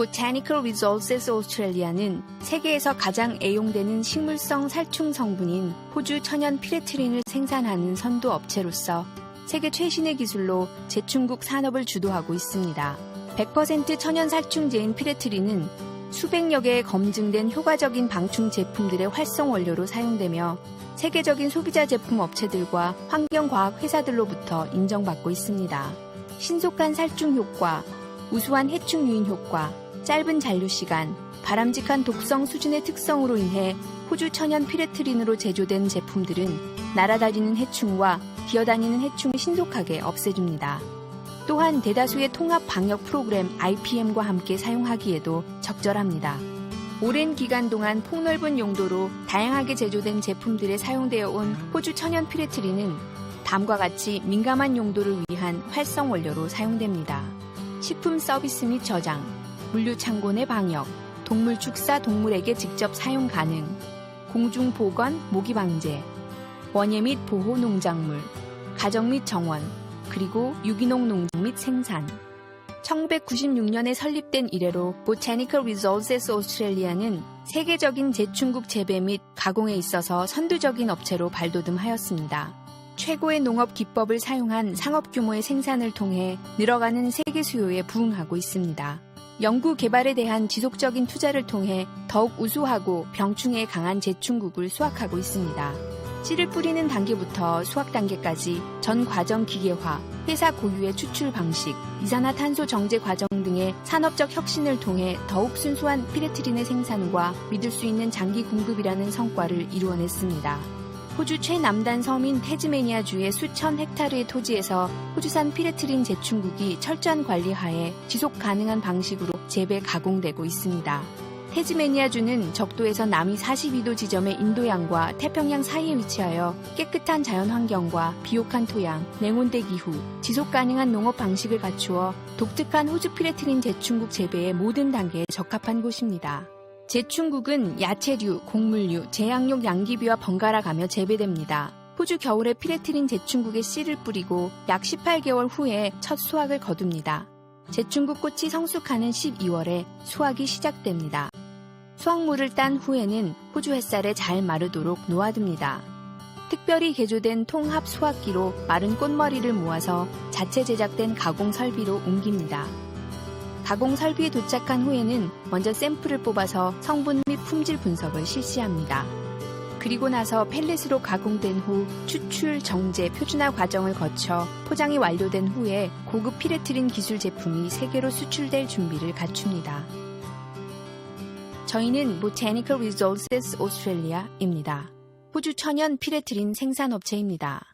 Botanical Resources Australia는 세계에서 가장 애용되는 식물성 살충 성분인 호주 천연 피레트린을 생산하는 선도 업체로서 세계 최신의 기술로 재충국 산업을 주도하고 있습니다. 100% 천연 살충제인 피레트린은 수백여 개의 검증된 효과적인 방충 제품들의 활성 원료로 사용되며 세계적인 소비자 제품 업체들과 환경과학 회사들로부터 인정받고 있습니다. 신속한 살충 효과, 우수한 해충 유인 효과, 짧은 잔류 시간, 바람직한 독성 수준의 특성으로 인해 호주 천연 피레트린으로 제조된 제품들은 날아다니는 해충과 기어다니는 해충을 신속하게 없애줍니다. 또한 대다수의 통합 방역 프로그램 IPM과 함께 사용하기에도 적절합니다. 오랜 기간 동안 폭넓은 용도로 다양하게 제조된 제품들에 사용되어 온 호주 천연 피레트린은 다음과 같이 민감한 용도를 위한 활성 원료로 사용됩니다. 식품 서비스 및 저장, 물류 창고 내 방역, 동물 축사 동물에게 직접 사용 가능, 공중 보건 모기 방제, 원예 및 보호 농작물, 가정 및 정원, 그리고 유기농 농장 및 생산. 1996년에 설립된 이래로 Botanical Resources Australia는 세계적인 재충국 재배 및 가공에 있어서 선두적인 업체로 발돋움하였습니다. 최고의 농업 기법을 사용한 상업 규모의 생산을 통해 늘어가는 세계 수요에 부응하고 있습니다. 연구 개발에 대한 지속적인 투자를 통해 더욱 우수하고 병충해에 강한 재충국을 수확하고 있습니다. 씨를 뿌리는 단계부터 수확 단계까지 전 과정 기계화, 회사 고유의 추출 방식, 이산화탄소 정제 과정 등의 산업적 혁신을 통해 더욱 순수한 피레트린의 생산과 믿을 수 있는 장기 공급이라는 성과를 이루어냈습니다. 호주 최남단 섬인 테즈메니아주의 수천 헥타르의 토지에서 호주산 피레트린 재충국이 철저한 관리하에 지속 가능한 방식으로 재배 가공되고 있습니다. 테즈메니아주는 적도에서 남위 42도 지점의 인도양과 태평양 사이에 위치하여 깨끗한 자연 환경과 비옥한 토양, 냉온대 기후, 지속 가능한 농업 방식을 갖추어 독특한 호주 피레트린 재충국 재배의 모든 단계에 적합한 곳입니다. 재충국은 야채류, 곡물류, 제약용 양귀비와 번갈아 가며 재배됩니다. 호주 겨울에 피레트린 재충국에 씨를 뿌리고 약 18개월 후에 첫 수확을 거둡니다. 재충국 꽃이 성숙하는 12월에 수확이 시작됩니다. 수확물을 딴 후에는 호주 햇살에 잘 마르도록 놓아둡니다. 특별히 개조된 통합 수확기로 마른 꽃머리를 모아서 자체 제작된 가공 설비로 옮깁니다. 가공 설비에 도착한 후에는 먼저 샘플을 뽑아서 성분 및 품질 분석을 실시합니다. 그리고 나서 펠렛으로 가공된 후 추출, 정제, 표준화 과정을 거쳐 포장이 완료된 후에 고급 피레트린 기술 제품이 세계로 수출될 준비를 갖춥니다. 저희는 Botanical Resources Australia입니다. 호주 천연 피레트린 생산업체입니다.